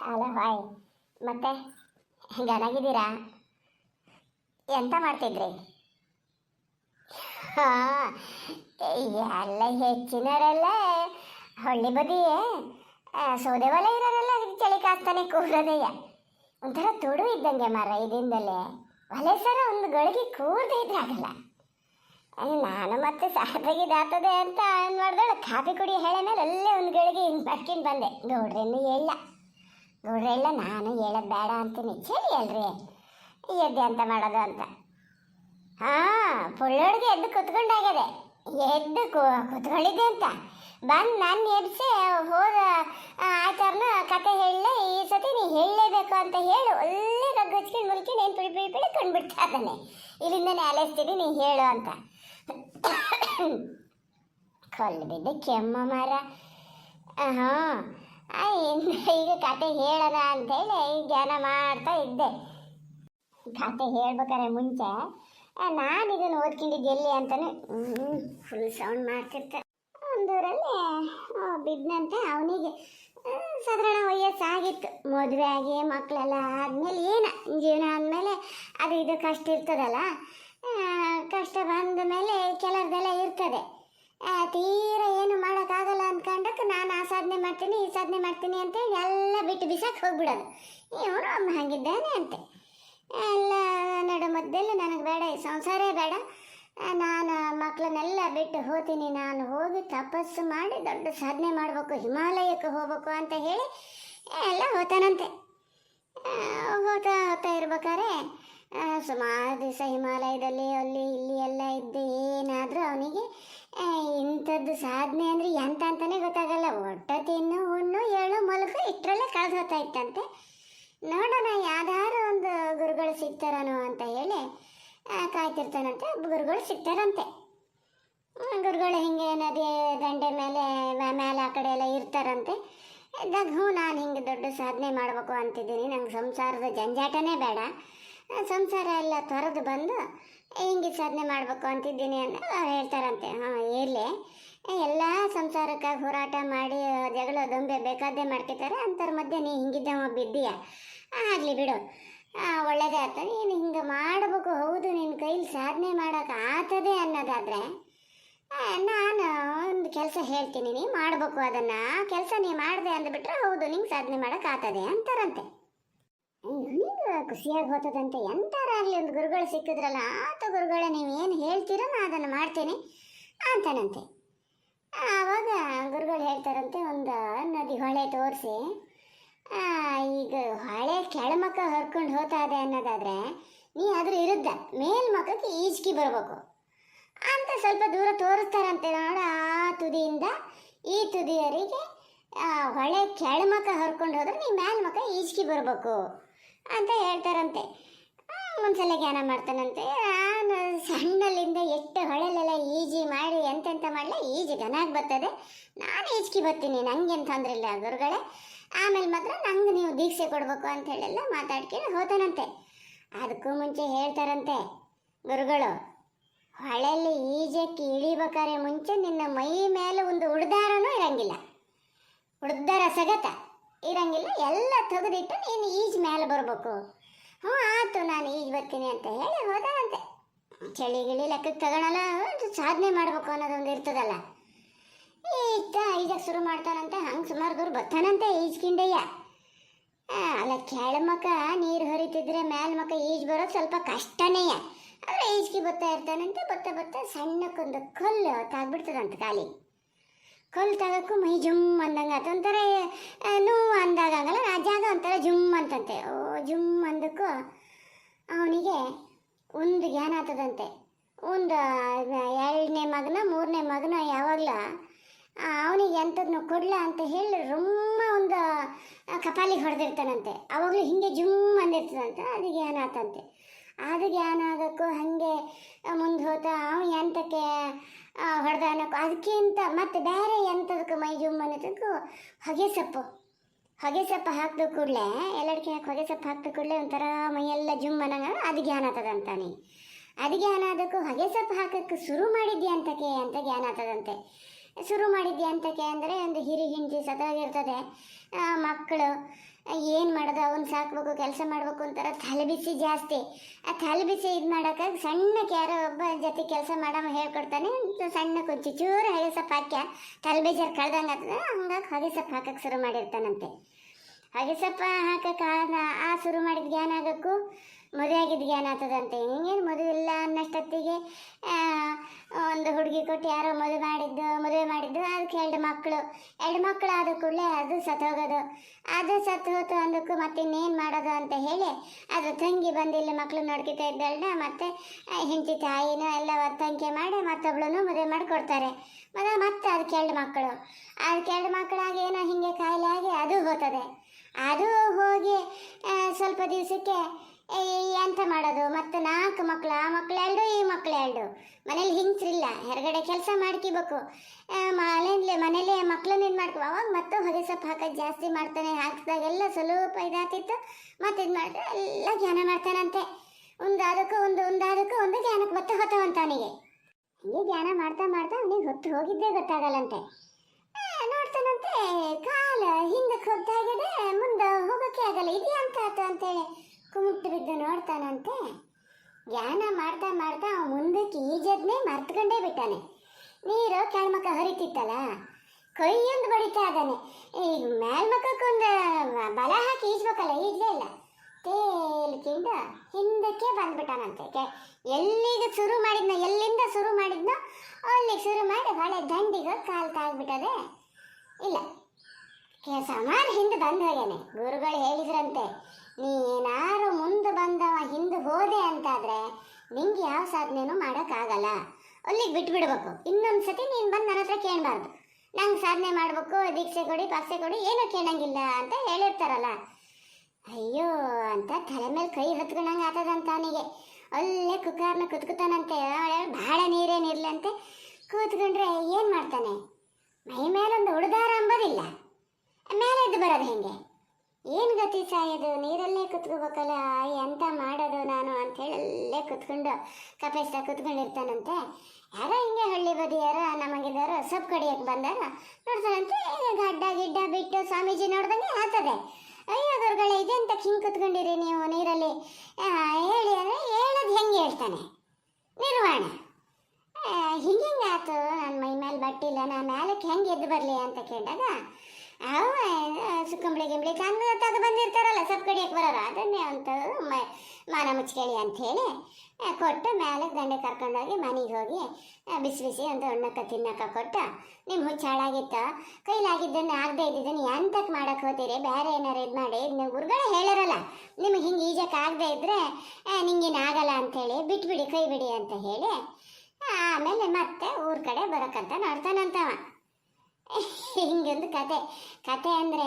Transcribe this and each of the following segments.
Hello hi ಮತ್ತೆ ಗನಾಗಿದ್ದೀರಾ ಎಂತ ಮಾಡ್ತಿದ್ರಿ? ಹಾಂ ಎಲ್ಲ ಹೆಚ್ಚಿನವರೆಲ್ಲ. ಹಳ್ಳಿ ಬದಿಯೇ. ಸೌದೆ ಒಲೆ ಇರೋರೆಲ್ಲ ಚಳಿ ಕಾಸ್ತಾನೆ ಕೂರೋದಯ್ಯ ಒಂಥರ ತುಡು ಇದ್ದಂಗೆ ಮರ ಇದರಿಂದಲೇ ಒಲೆ ಸರ ಒಂದು ಗಳಿಗೆ ಕೂರ್ದೇ ಇದ್ರೆ ಆಗಲ್ಲ. ಅಯ್ಯ, ನಾನು ಮತ್ತೆ ಸಾಕಾಗಿದ್ದಾಗ್ತದೆ ಅಂತ ನೋಡ್ದಳು ಕಾಫಿ ಕುಡಿ ಹೇಳ ಮೇಲೆ ಅಲ್ಲೇ ಒಂದು ಗಳಿಗೆ ಹಿಂಗೆ ಬಂದೆ. ನೋಡ್ರಿ ಇನ್ನೂ ಇಲ್ಲ ನಾನು ಹೇಳೋದು ಬೇಡ ಅಂತೀನಿ. ಚಳಿ ಅಲ್ರಿ. ಎದ್ದೆ ಅಂತ ಮಾಡೋದು ಅಂತ. ಹಾಂ ಪುಳ್ಳೊಳಗೆ ಎದ್ದು ಕುತ್ಕೊಂಡಾಗದೆ ಎದ್ದು ಕುತ್ಕೊಂಡಿದ್ದೆ ಅಂತ. ಬಂದು ನನ್ನ ಎಬ್ಸಿ, ಹೋದ ಆಯ್ತಾರನ ಕತೆ ಹೇಳಲೇ, ಈ ಸತಿ ನೀ ಹೇಳಲೇಬೇಕು ಅಂತ ಹೇಳು. ಒಳ್ಳೆ ಗಗ್ಗಚ್ಕೊಂಡು ಮುಲ್ಕೊಂಡು ಏನು ಪಿಳಿ ಪಿಳಿ ಪಿಳಿ ಕಂಡುಬಿಡ್ತಾ ಇದ್ದಾನೆ. ಇಲ್ಲಿಂದನೇ ಅಲೆಸ್ತೀನಿ ನೀ ಹೇಳು ಅಂತ. ಬಿದ್ದ ಕೆಮ್ಮ ಮರ. ಹಾಂ ಈಗ ಕತೆ ಹೇಳೋಣ ಅಂತೇಳಿ ಧ್ಯಾನ ಮಾಡ್ತಾ ಇದ್ದೆ. ಕತೆ ಹೇಳ್ಬೇಕಾದ್ರೆ ಮುಂಚೆ ನಾನು ಇದನ್ನು ಓದ್ಕೊಂಡಿದ್ದು ಎಲ್ಲಿ ಅಂತಾನೆ? ಫುಲ್ ಸೌಂಡ್ ಮಾಡ್ತಿರ್ತಾರೆ ಒಂದೂರಲ್ಲಿ ಬಿದ್ದಂತೆ ಅವನಿಗೆ ಸಾಧಾರಣ ವಯಸ್ಸಾಗಿತ್ತು. ಮದುವೆ ಆಗಿ, ಮಕ್ಕಳೆಲ್ಲ ಆದಮೇಲೆ ಏನು, ಜೀವನ ಆದಮೇಲೆ ಅದು ಇದು ಕಷ್ಟ ಇರ್ತದಲ್ಲ? ಕಷ್ಟ ಬಂದ ಮೇಲೆ ಕೆಲವ್ರದೆಲ್ಲ ಇರ್ತದೆ. ತೀರ ಏನು ಮಾಡೋಕ್ಕಾಗಲ್ಲ ಅಂದ್ಕೊಂಡಕ್ಕೆ ನಾನು ಆ ಸಾಧನೆ ಮಾಡ್ತೀನಿ, ಈ ಸಾಧನೆ ಮಾಡ್ತೀನಿ ಅಂತ ಎಲ್ಲ ಬಿಟ್ಟು ಬಿಸಾಕ್ ಹೋಗ್ಬಿಡೋದು. ಇವನು ಅಮ್ಮ ಹಾಗಿದ್ದಾನೆ ಅಂತೆ. ಎಲ್ಲ ನಡು ಮಧ್ಯದಲ್ಲಿ ನನಗೆ ಬೇಡ, ಈ ಸಂಸಾರೇ ಬೇಡ. ನಾನು ಮಕ್ಕಳನ್ನೆಲ್ಲ ಬಿಟ್ಟು ಹೋಗ್ತೀನಿ ನಾನು ಹೋಗಿ ತಪಸ್ಸು ಮಾಡಿ ದೊಡ್ಡ ಸಾಧನೆ ಮಾಡಬೇಕು, ಹಿಮಾಲಯಕ್ಕೆ ಹೋಗ್ಬೇಕು ಅಂತ ಹೇಳಿ ಎಲ್ಲ ಹೋತಾನಂತೆ ಹೋಗ್ತಾ ಹೋಗ್ತಾ ಇರ್ಬೇಕಾದ್ರೆ ಸುಮಾರು ದಿವಸ ಹಿಮಾಲಯದಲ್ಲಿ, ಅಲ್ಲಿ, ಇಲ್ಲಿ ಎಲ್ಲ ಇದ್ದು ಏನಾದರೂ ಅವನಿಗೆ ಇಂಥದ್ದು ಸಾಧನೆ ಅಂದರೆ ಎಂತ ಅಂತಾನೆ ಗೊತ್ತಾಗಲ್ಲ. ಒಟ್ಟ ತಿನ್ನು ಹುಣ್ಣು ಏಳು ಮಲಗು, ಇಷ್ಟರಲ್ಲೇ ಕಳೆದು ಹೋಗ್ತಾ ಇತ್ತಂತೆ. ನೋಡೋಣ, ಯಾವ್ದಾದ್ರು ಒಂದು ಗುರುಗಳು ಸಿಗ್ತಾರನೋ ಅಂತ ಹೇಳಿ ಕಾಯ್ತಿರ್ತಾನಂತೆ. ಗುರುಗಳು ಸಿಗ್ತಾರಂತೆ. ಗುರುಗಳು ಹಿಂಗೆ ನದಿ ದಂಡೆ ಮೇಲೆ ಮೇಲೆ ಆ ಕಡೆ ಎಲ್ಲ ಇರ್ತಾರಂತೆ. ಹ್ಞೂ, ನಾನು ಹಿಂಗೆ ದೊಡ್ಡ ಸಾಧನೆ ಮಾಡಬೇಕು ಅಂತಿದ್ದೀನಿ. ನಂಗೆ ಸಂಸಾರದ ಜಂಜಾಟನೇ ಬೇಡ. ಸಂಸಾರ ಎಲ್ಲ ತೊರೆದು ಬಂದು ಹಿಂಗೆ ಸಾಧನೆ ಮಾಡಬೇಕು ಅಂತಿದ್ದೀನಿ ಅಂತ ಹೇಳ್ತಾರಂತೆ. ಹಾಂ, ಇರಲಿ. ಎಲ್ಲ ಸಂಸಾರಕ್ಕೆ ಹೋರಾಟ ಮಾಡಿ, ಜಗಳ, ದೊಂಬೆ ಬೇಕಾದ್ದೇ ಮಾಡ್ಕೊತಾರೆ ಅಂಥವ್ರ ಮಧ್ಯೆ ನೀ ಹಿಂಗಿದ್ದವ ಬಿದ್ದೀಯ ಆಗಲಿ ಬಿಡು. ಒಳ್ಳೆಯದೇ ಆಯ್ತು. ನೀನು ಹಿಂಗೆ ಮಾಡಬೇಕು, ಹೌದು ನಿನ್ನ ಕೈಲಿ ಸಾಧನೆ ಮಾಡೋಕೆ ಆತದೆ ಅನ್ನೋದಾದರೆ ನಾನು ಒಂದು ಕೆಲಸ ಹೇಳ್ತೀನಿ, ನೀ ಮಾಡಬೇಕು ಅದನ್ನು. ಕೆಲಸ ನೀ ಮಾಡಿದೆ ಅಂದ್ಬಿಟ್ರೆ ಹೌದು, ನಿಂಗೆ ಸಾಧನೆ ಮಾಡೋಕೆ ಆಗ್ತದೆ ಅಂತಾರಂತೆ. ನನಗೆ ಖುಷಿಯಾಗಿ ಹೋಗ್ತದಂತೆ ಎಂತಾರಾಗಲಿ ಒಂದು ಗುರುಗಳು ಸಿಕ್ಕಿದ್ರಲ್ಲ, ಆತ ಗುರುಗಳೇ ನೀವು ಏನು ಹೇಳ್ತೀರೋ ನಾನು ಅದನ್ನು ಮಾಡ್ತೀನಿ ಅಂತಾನಂತೆ. ಆವಾಗ ಗುರುಗಳು ಹೇಳ್ತಾರಂತೆ, ಒಂದು ನದಿ ಹೊಳೆ ತೋರಿಸಿ. ಈಗ ಹೊಳೆ ಕೆಳಮಕ್ಕ ಹರ್ಕೊಂಡು ಹೋಗ್ತಾ ಇದೆ ಅನ್ನೋದಾದರೆ, ನೀ ಅದ್ರ ಇರುದ್ದ. ಮೇಲ್ಮಕ್ಕಕ್ಕೆ ಈಜ್ಕಿ ಬರಬೇಕು. ಸ್ವಲ್ಪ ದೂರ ತೋರಿಸ್ತಾರಂತೆ ನೋಡ ಆ ತುದಿಯಿಂದ. ಈ ತುದಿಯರಿಗೆ ಹೊಳೆ ಕೆಳಮಕ ಹರ್ಕೊಂಡು ಹೋದ್ರೆ ನೀ ಮೇಲ್ಮಕ್ಕ ಈಜ್ಕಿ ಬರಬೇಕು ಅಂತ ಹೇಳ್ತಾರಂತೆ. ಒಂದ್ಸಲ ಜ್ಞಾನ ಮಾಡ್ತಾನಂತೆ. ನಾನು ಸಣ್ಣಲ್ಲಿಂದ ಎಷ್ಟು ಹೊಳೆಲೆಲ್ಲ ಈಜಿ ಮಾಡಿ ಎಂತೆಂತ ಮಾಡಲಿ, ಈಜಿ ಗನಾಗಿ ಬರ್ತದೆ. ನಾನು ಈಜ್ಕಿ ಬರ್ತೀನಿ, ನಂಗೇನು ತೊಂದರೆ ಇಲ್ಲ ಗುರುಗಳೇ. ಆಮೇಲೆ ಮಾತ್ರ ನಂಗೆ ನೀವು ದೀಕ್ಷೆ ಕೊಡಬೇಕು ಅಂತ ಹೇಳೆಲ್ಲ ಮಾತಾಡ್ಕೊಂಡು ಹೋತಾನಂತೆ. ಅದಕ್ಕೂ ಮುಂಚೆ ಹೇಳ್ತಾರಂತೆ ಗುರುಗಳು ಹೊಳೆಯಲ್ಲಿ ಈಜಕ್ಕೆ ಇಳಿಬೇಕಾದ್ರೆ ಮುಂಚೆ ನಿನ್ನ ಮೈ ಮೇಲೆ ಒಂದು ಉಡ್ದಾರನೂ ಇರಂಗಿಲ್ಲ. ಉಡ್ದಾರ ಸಗತ ಇರಂಗಿಲ್ಲ, ಎಲ್ಲ ತೆಗೆದಿಟ್ಟು ನೀನು ಈಜು ಮೇಲೆ ಬರಬೇಕು. ಹ್ಞೂ, ಆಯ್ತು, ನಾನು ಈಜು ಬರ್ತೀನಿ ಅಂತ ಹೇಳಿ ಹೋದಂತೆ ಚಳಿ ಗಿಳಿ ಲೆಕ್ಕಕ್ಕೆ ತಗೊಳಲ್ಲ ಸಾಧನೆ ಮಾಡಬೇಕು ಅನ್ನೋದೊಂದು ಇರ್ತದಲ್ಲ. ಈಜ ಈಜಕ್ಕೆ ಶುರು ಮಾಡ್ತಾನಂತೆ, ಹಂಗೆ ಸುಮಾರು ದೂರ ಬರ್ತಾನಂತೆ ಈಜ್ಕಿಂಡಯ್ಯ ಅಲ್ಲ ಕೆಳಮಕ ನೀರು ಹರಿತಿದ್ರೆ ಮೇಲ್ಮಕ ಈಜು ಬರೋದು ಸ್ವಲ್ಪ ಕಷ್ಟನೇ. ಆದರೆ ಈಜ್ಕಿ ಬರ್ತಾ ಇರ್ತಾನಂತೆ, ಬರ್ತಾ ಬರ್ತಾ ಸಣ್ಣಕ್ಕೊಂದು ಕಲ್ಲು ತಾಗ್ಬಿಡ್ತದಂತೆ ಕಾಲಿ ಕಲ್ಲು ತಾಗಕ್ಕೂ ಮೈ ಜುಮ್ ಅಂದಂಗೆ ಒಂಥರ ನೋವು ಅಂದಾಗ ಆಗಲ್ಲ ಆ ಜಾಗ ಒಂಥರ ಜುಮ್ ಅಂತಂತೆ. ಓ, ಜುಮ್ ಅಂದಕ್ಕೂ ಅವನಿಗೆ ಒಂದು ಜ್ಞಾನ ಆಗ್ತದಂತೆ. ಒಂದು ಎರಡನೇ ಮಗನ, ಮೂರನೇ ಮಗನ ಯಾವಾಗಲ ಅವನಿಗೆ ಎಂಥದ್ನು ಕೊಡ್ಲ ಅಂತ ಹೇಳಿ ರೊಮ್ಮ ಒಂದು ಕಪಾಲಿಗೆ ಹೊಡೆದಿರ್ತಾನಂತೆ. ಅವಾಗಲೂ ಹಿಂಗೆ ಜುಮ್ ಅಂದಿರ್ತದಂತೆ. ಅದು ಜ್ಞಾನ ಆತಂತೆ ಅದು ಜ್ಞಾನ ಆಗೋಕ್ಕೂ ಹಾಗೆ ಮುಂದೆ ಹೋತಾ ಅವ ಎಂತಕ್ಕೆ ಹೊಡೆದ ಅನ್ನೋಕ್ಕೂ ಅದಕ್ಕಿಂತ ಮತ್ತೆ ಬೇರೆ ಎಂಥದಕ್ಕೂ ಮೈ ಜುಮ್ ಅನ್ನೋದಕ್ಕೂ ಹೊಗೆ ಸೊಪ್ಪು ಹೊಗೆ ಸೊಪ್ಪು ಹಾಕಿದ ಕೂಡಲೇ, ಎಲ್ಲಡಿಕೆ ಹಾಕಿ ಹೊಗೆ ಸೊಪ್ಪು ಹಾಕಿದ ಕೂಡಲೇ ಒಂಥರ ಮೈಯೆಲ್ಲ ಜುಮ್ ಅನ್ನಂಗ ಅದು ಜ್ಞಾನ ಆಗ್ತದಂತಾನೆ ಅದು ಜ್ಞಾನ ಆದಕ್ಕೂ ಹೊಗೆ ಸೊಪ್ಪು ಹಾಕಕ್ಕೆ ಶುರು ಮಾಡಿದ್ಯಾ ಅಂತಕ್ಕೆ ಅಂತ ಜ್ಞಾನ ಆತದಂತೆ ಶುರು ಮಾಡಿದ್ಯಾ ಅಂತಕ್ಕೆ ಅಂದರೆ ಒಂದು ಹಿರಿ ಹಿಂಡಿ ಸತಾಗಿರ್ತದೆ ಮಕ್ಕಳು ಏನು ಮಾಡೋದು? ಅವನು ಸಾಕ್ಬೇಕು, ಕೆಲಸ ಮಾಡ್ಬೇಕು ಅಂತಾರ ತಲೆ ಬಿಸಿ ಜಾಸ್ತಿ. ಆ ತಲೆ ಬಿಸಿ ಇದು ಮಾಡೋಕ್ಕಾಗಿ ಸಣ್ಣಕ್ಕೆ ಯಾರೋ ಒಬ್ಬ ಜೊತೆ ಕೆಲಸ ಮಾಡಮ್ಮ ಹೇಳ್ಕೊಡ್ತಾನೆ. ಸಣ್ಣ ಕೊಂಚ ಚೂರು ಹಗೆ ಸೊಪ್ಪು ಹಾಕ್ಯ ತಲೆ ಬೇಜಾರು ಕಳ್ದಂಗೆ ಆಗ್ತದೆ. ಹಂಗಾಗಿ ಹೊಗೆ ಸೊಪ್ಪು ಹಾಕಕ್ಕೆ ಶುರು ಮಾಡಿರ್ತಾನಂತೆ. ಹೊಗೆ ಸೊಪ್ಪು ಹಾಕಕ್ಕೆ ಆ ಶುರು ಮಾಡಿದ ಜ್ಞಾನ ಆಗೋಕ್ಕೂ ಮದುವೆ ಆಗಿದ್ಗೆ ಏನಾಗ್ತದಂತೆ ಹಿಂಗೇನು ಮದುವೆ ಇಲ್ಲ ಅನ್ನಷ್ಟೊತ್ತಿಗೆ ಒಂದು ಹುಡುಗಿ ಕೊಟ್ಟು ಯಾರೋ ಮದುವೆ ಮಾಡಿದ್ದು ಮದುವೆ ಮಾಡಿದ್ದು, ಅದಕ್ಕೆ ಎರಡು ಮಕ್ಕಳು. ಎರಡು ಮಕ್ಕಳು ಆದ ಕೂಡಲೇ ಅದು ಸತ್ತೋಗೋದು ಅದು ಸತ್ತು ಹೋತು ಅಂದಕ್ಕೂ ಮತ್ತೆ ಇನ್ನೇನು ಮಾಡೋದು ಅಂತ ಹೇಳಿ ಅದು ತಂಗಿ ಬಂದು ಇಲ್ಲಿ ಮಕ್ಕಳು ನೋಡ್ಕಿತಾ ಇದ್ದಳನ್ನ ಮತ್ತೆ ಹೆಂಡತಿ ತಾಯಿನ ಎಲ್ಲ ಒತ್ತಂಕೆ ಮಾಡಿ ಮತ್ತೊಬ್ಳನ್ನು ಮದುವೆ ಮಾಡಿಕೊಡ್ತಾರೆ. ಮತ್ತೆ ಮತ್ತೆ ಅದಕ್ಕೆ ಎರಡು ಮಕ್ಕಳು. ಅದಕ್ಕೆ ಎರಡು ಮಕ್ಕಳಾಗಿ ಏನೋ ಹಿಂಗೆ ಕಾಯಿಲೆ ಆಗಿ ಅದು ಹೋಗ್ತದೆ ಅದು ಹೋಗಿ ಸ್ವಲ್ಪ ದಿವಸಕ್ಕೆ ಎಂತ ಮಾಡೋದು? ಮತ್ತೆ ನಾಲ್ಕು ಮಕ್ಕಳು ಆ ಮಕ್ಕಳು ಎರಡು, ಈ ಮಕ್ಕಳು ಎರಡು. ಮನೇಲಿ ಹಿಂಗ್ಸ್ರಿಲ್ಲ ಹೊರಗಡೆ ಕೆಲಸ ಮಾಡ್ಕೋಬೇಕು. ಮನೇಲಿ ಮನೇಲಿ ಮಕ್ಕಳನ್ನ ಇದು ಮಾಡ್ಕೊ. ಅವಾಗ ಮತ್ತೆ ಹೊಗೆ ಸೊಪ್ಪು ಹಾಕೋದು ಜಾಸ್ತಿ ಮಾಡ್ತಾನೆ. ಹಾಕಿದಾಗೆಲ್ಲ ಸ್ವಲ್ಪ ಇದಾಗ್ತಿತ್ತು. ಮತ್ತೆ ಇದು ಮಾಡಿದ್ರೆ ಎಲ್ಲ ಧ್ಯಾನ ಮಾಡ್ತಾನಂತೆ. ಒಂದು ಅದಕ್ಕೂ ಒಂದು ಒಂದು ಅದಕ್ಕೂ ಒಂದು ಜ್ಞಾನಕ್ಕೆ ಮತ್ತೆ ಹೊತ್ತವಂತ ಅವನಿಗೆ. ಹಿಂಗೆ ಧ್ಯಾನ ಮಾಡ್ತಾ ಮಾಡ್ತಾ ಅವನಿಗೆ ಹೊತ್ತು ಹೋಗಿದ್ದೇ ಗೊತ್ತಾಗಲ್ಲಂತೆ. ನೋಡ್ತಾನಂತೆ, ಕಾಲ ಹಿಂದಕ್ಕೆ ಇದೆ ಮುಂದೆ ಹೋಗೋಕ್ಕೆ ಆಗಲ್ಲ. ಇದೆ ಅಂತ ಆತು ಅಂತೇಳಿ. ಕುಮುಟ್ಟು ಬಿದ್ದು ನೋಡ್ತಾನಂತೆ. ಧ್ಯಾನ ಮಾಡ್ತಾ ಮಾಡ್ತಾ ಅವ ಮುಂದಕ್ಕೆ ಈಜದ್ನೇ ಮರ್ತ್ಕೊಂಡೇ ಬಿಟ್ಟಾನೆ. ನೀರು ಕೆಳಮಕ ಹರಿತಿತ್ತಲ್ಲ? ಕೊಯ್ಯೊಂದು ಬಡಿತಾ ಇದ್ದಾನೆ. ಈಗ ಮೇಲ್ಮಕ್ಕೊಂದು ಬಲ ಹಾಕಿ ಈಜ್ಬೇಕಲ್ಲ, ಈಜಲೇ ಇಲ್ಲ. ತೇಲ್ಕಿಂದ ಹಿಂದಕ್ಕೆ ಬಂದ್ಬಿಟ್ಟಾನಂತೆ. ಎಲ್ಲಿಗೆ ಶುರು ಮಾಡಿದ್ನ, ಎಲ್ಲಿಂದ ಶುರು ಮಾಡಿದ್ನೋ, ಅಲ್ಲಿಗೆ ಶುರು ಮಾಡಿ ಹಳೆ ದಂಡಿಗೆ ಕಾಲು ತಾಗ್ಬಿಟ್ಟದೆ. ಇಲ್ಲ ಸುಮಾರು ಹಿಂದೆ ಬಂದ ಗುರುಗಳು ಹೇಳಿದ್ರಂತೆ, ನೀನಾರು ಮುಂದೆ ಬಂದವ ಹಿಂದೆ ಹೋದೆ ಅಂತಾದ್ರೆ ನಿಂಗೆ ಯಾವ ಸಾಧನೆನೂ ಮಾಡೋಕ್ಕಾಗಲ್ಲ. ಅಲ್ಲಿಗೆ ಬಿಟ್ಬಿಡ್ಬೇಕು. ಇನ್ನೊಂದು ಸತಿ ನೀನು ಬಂದು ನನ್ನ ಹತ್ರ ಕೇಳಬಾರ್ದು. ನಂಗೆ ಸಾಧನೆ ಮಾಡಬೇಕು, ದೀಕ್ಷೆ ಕೊಡಿ ಪಾಕ್ಷೆ ಕೊಡಿ, ಏನೂ ಕೇಳಂಗಿಲ್ಲ ಅಂತ ಹೇಳಿರ್ತಾರಲ್ಲ. ಅಯ್ಯೋ, ಅಂತ ತಲೆ ಮೇಲೆ ಕೈ ಹೊತ್ಕೊಂಡಂಗೆ ಆತದಂತ ಅವನಿಗೆ. ಅಲ್ಲೇ ಕುಕ್ಕಾರ್ನ ಕುತ್ಕೋತಾನಂತೆ. ಭಾಳ ನೀರೇನಿರ್ಲಂತೆ ಕೂತ್ಕೊಂಡ್ರೆ ಏನು ಮಾಡ್ತಾನೆ? ಮೈ ಮೇಲೊಂದು ಹುಡುದಾರ ಅಂಬೋದಿಲ್ಲ. ಮೇಲೆ ಎದ್ದು ಬರೋದು ಹೆಂಗೆ? ಏನು ಗತಿ ಸಾಯೋದು? ನೀರಲ್ಲೇ ಕುತ್ಕೋಬೇಕಲ್ಲ ಎಂತ ಮಾಡೋದು ನಾನು ಅಂಥೇಳಿ ಅಲ್ಲೇ ಕುತ್ಕೊಂಡು ಕಪೇಸ್ತ ಕುತ್ಕೊಂಡಿರ್ತಾನಂತೆ. ಯಾರೋ ಹಿಂಗೆ ಹಳ್ಳಿ ಬದಿ ಯಾರೋ ನಮಗಿದಾರೋ ಸೊಪ್ಪು ಕಡಿಯಕ್ಕೆ ಬಂದಾರ ನೋಡ್ತಾನಂತೆ ಗಡ್ಡ ಗಿಡ್ಡ ಬಿಟ್ಟು ಸ್ವಾಮೀಜಿ ನೋಡ್ದಂಗೆ ಆಗ್ತದೆ. ಅಯ್ಯೋ ಇದೆ ಅಂತ ಹಿಂಗೆ ಕುತ್ಕೊಂಡಿರಿ ನೀವು ನೀರಲ್ಲಿ? ಹೇಳಿ ಅಂದರೆ ಹೇಳೋದು ಹೆಂಗೆ ಹೇಳ್ತಾನೆ. ನಿರ್ವಹಣೆ ಹಿಂಗೆ ಆತು ನನ್ನ ಮೈ ಮೇಲೆ ಬಟ್ಟಿಲ್ಲ ನಾನು ಮ್ಯಾಲಕ್ಕೆ ಹೆಂಗೆ ಎದ್ದು ಬರಲಿ ಅಂತ ಕೇಳಿದಾಗ ಸುಕ್ಕಂಬಳಿ ಗಿಂಬಳಿ ಚಂದ ತಗ ಬಂದಿರ್ತಾರಲ್ಲ ಸೊಪ್ಪು ಕಡಿಯಕ್ಕೆ ಬರೋರು, ಅದನ್ನೇ ಅಂತ ಮಾನ ಮುಚ್ಕೇಳಿ ಅಂಥೇಳಿ ಕೊಟ್ಟು ಮೇಲೆ ದಂಡೆ ಕರ್ಕೊಂಡೋಗಿ ಮನೆಗೆ ಹೋಗಿ ಬಿಸಿ ಬಿಸಿ ಒಂದು ಹಣ್ಣಕ್ಕ ತಿನ್ನಕ್ಕ ಕೊಟ್ಟು ನಿಮ್ಮ ಹುಚ್ಚ ಹಾಳಾಗಿತ್ತ? ಕೈಲಾಗಿದ್ದನ್ನು ಆಗದೆ ಇದ್ದಿದ್ದನ್ನು ಎಂತಕ್ಕೆ ಮಾಡಕ್ಕೆ ಹೋಗ್ತೀರಿ ಬೇರೆ ಏನಾರು ಇದು ಮಾಡಿ ನೀವು ಗುರುಗಳೇ ಹೇಳಿರಲ್ಲ, ನಿಮಗೆ ಹಿಂಗೆ ಈಜಕ್ಕೆ ಆಗದೆ ಇದ್ದರೆ ನಿಂಗೇನು ಆಗಲ್ಲ ಅಂಥೇಳಿ ಬಿಟ್ಬಿಡಿ, ಕೈ ಬಿಡಿ ಅಂತ ಹೇಳಿ, ಆಮೇಲೆ ಮತ್ತೆ ಊರ ಕಡೆ ಬರೋಕ್ಕಂತ ನೋಡ್ತಾನಂತವ. ಹಿಂಗೊಂದು ಕತೆ. ಕತೆ ಅಂದರೆ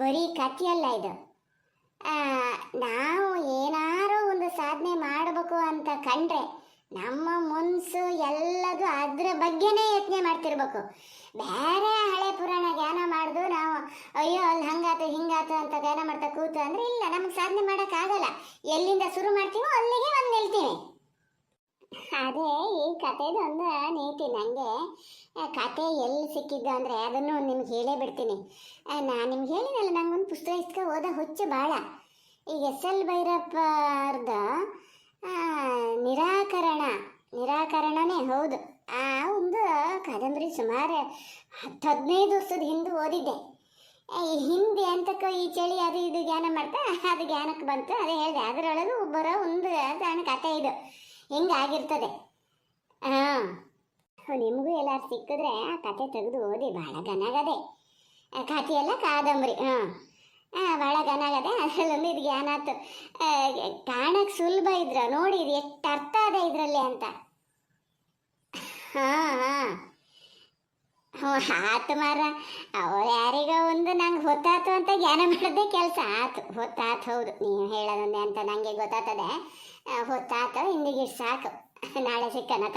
ಬರೀ ಕಥೆಯಲ್ಲ ಇದು. ನಾವು ಏನಾರು ಒಂದು ಸಾಧನೆ ಮಾಡಬೇಕು ಅಂತ ಕಂಡ್ರೆ ನಮ್ಮ ಮನಸ್ಸು ಎಲ್ಲದು ಅದ್ರ ಬಗ್ಗೆನೇ ಯತ್ನೆ ಮಾಡ್ತಿರ್ಬೇಕು. ಬೇರೆ ಹಳೆ ಪುರಾಣ ಧ್ಯಾನ ಮಾಡ್ದು ನಾವು, ಅಯ್ಯೋ, ಅಲ್ಲಿ ಹಂಗಾತು, ಹಿಂಗಾತು ಅಂತ ಧ್ಯಾನ ಮಾಡ್ತಾ ಕೂತು ಅಂದರೆ ಇಲ್ಲ, ನಮಗೆ ಸಾಧನೆ ಮಾಡೋಕ್ಕಾಗಲ್ಲ. ಎಲ್ಲಿಂದ ಶುರು ಮಾಡ್ತೀವೋ ಅಲ್ಲಿಗೆ ಒಂದು ನಿಲ್ತೀವಿ ಅದೇ ಈ ಕಥೆದು ಒಂದು ನೀತಿ ನನಗೆ ಕತೆ ಎಲ್ಲಿ ಸಿಕ್ಕಿದ್ದು ಅಂದರೆ ಅದನ್ನು ನಿಮ್ಗೆ ಹೇಳೇ ಬಿಡ್ತೀನಿ. ನಾನು ನಿಮ್ಗೆ ಹೇಳಿನಲ್ಲ ನಂಗೊಂದು ಪುಸ್ತಕ ಇಸ್ಕ ಓದೋ ಹುಚ್ಚು ಭಾಳ ಈಗ ಎಸ್ ಎಲ್ ಭೈರಪ್ಪ ಅವ್ರದ್ದು ನಿರಾಕರಣ. ನಿರಾಕರಣನೇ ಹೌದು. ಆ ಒಂದು ಕಾದಂಬರಿ ಸುಮಾರು ಹತ್ತು ಹದಿನೈದು ವರ್ಷದ ಹಿಂದೆ ಓದಿದ್ದೆ. ಈ ಹಿಂದೆ ಅಂತಕ್ಕ ಈ ಚಳಿ ಅದು ಇದು ಜ್ಞಾನ ಮಾಡ್ತಾ, ಅದು ಜ್ಞಾನಕ್ಕೆ ಬಂತು, ಅದೇ ಹೇಳಿದೆ. ಅದರೊಳಗೆ ಒಬ್ಬರ ಒಂದು ಸಣ್ಣ ಕತೆ ಇದು. ಹಿಂಗಾಗಿರ್ತದೆ ಹಾಂ. ನಿಮಗೂ ಎಲ್ಲಾರು ಸಿಕ್ಕಿದ್ರೆ ಆ ಕತೆ ತೆಗೆದು ಓದಿ ಭಾಳ ಗನಾಗದೆ ಕಥೆಯೆಲ್ಲ ಕಾದಂಬರಿ, ಹಾಂ. ಭಾಳ ಗನಾಗದೆ ಅದರಲ್ಲೊಂದು ಇದು ಜ್ಞಾನ ಆಯ್ತು. ಕಾಣಕ್ಕೆ ಸುಲಭ ಇದ್ರ, ನೋಡಿ ಇದು ಎಷ್ಟು ಅರ್ಥ ಅದ ಇದರಲ್ಲಿ ಅಂತ. ಹಾಂ ಹಾಂ. ಆತು ಮಾರ. ಅವ್ರು ಯಾರಿಗೋ ಒಂದು ನಂಗೆ ಹೊತ್ತಾತು ಅಂತ ಜ್ಞಾನ ಮಾಡದೆ ಕೆಲಸ. ಆತು ಹೊತ್ತಾತು ಹೌದು. ನೀವು ಹೇಳೋದೊಂದೇ ಅಂತ ನನಗೆ ಗೊತ್ತಾಗ್ತದೆ ಹೊತ್ತಾತು ಇಂದಿಗೆ ಸಾಕು. ನಾಳೆ ಸಿಕ್ಕನತ